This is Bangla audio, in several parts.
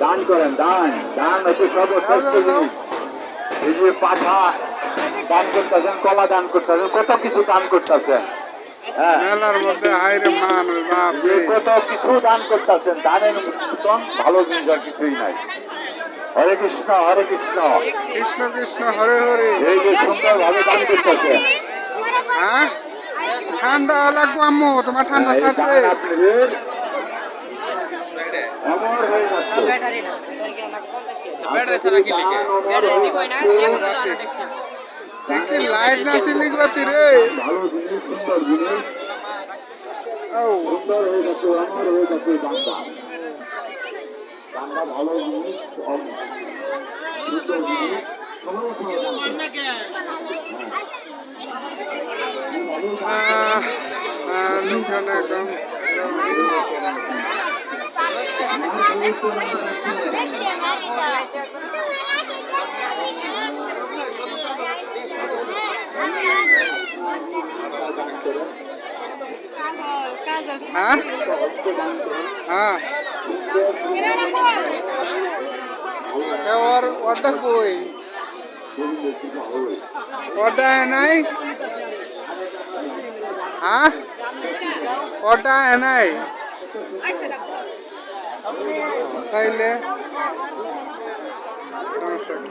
দান। করেন দান। দান হচ্ছে সর্বশ্রেষ্ঠ জিনিস। এই যে পাঠা দান করতেছেন কলা দান করতেছেন কত কিছু দান করতেছেন। হ্যাঁ। মেলার মধ্যে হাইরে কত কিছু দান করতেছেন দানের মতন ভালো জিনিস আর কিছুই নাই। হরে কৃষ্ণ হরে কৃষ্ণ। কৃষ্ণ কৃষ্ণ হরে হরে। এই যে সুন্দর ভাবে দান করতেছেন। হ্যাঁ? ঠান্ডা লাগবো আম্মু তোমার ঠান্ডা এই ছাড়ছে দান আপনাদের অমর হয়ে যাচ্ছে দান অমর হয়ে যাচ্ছে। দেখি লাইট না সিলিং বাতি রে ভালো জিনিস সুন্দর জিনিস সুন্দর হয়ে যাচ্ছে অমর হয়ে যাচ্ছে বাংলা বাংলা ভালো জিনিস সুন্দর জিনিস সময় হ্যাঁ? হ্যাঁ। ওর ওরটা কই? ওরটা নাই? হ্যাঁ? ওরটা নাই? তাইলে সমস্যা কি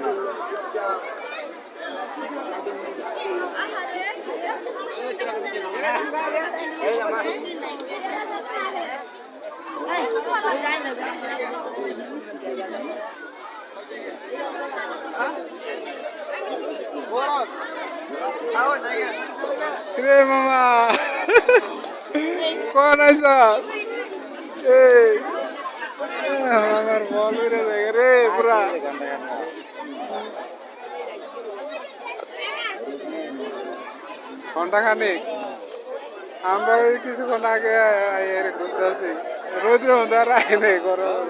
রে মামা কোন আইস এই ঘণ্টা খানিক আমরা ওই কিছুক্ষণ আগে এর ঘুরতে আছি রৌদ্র মধ্যে আর আয় নেই গরম।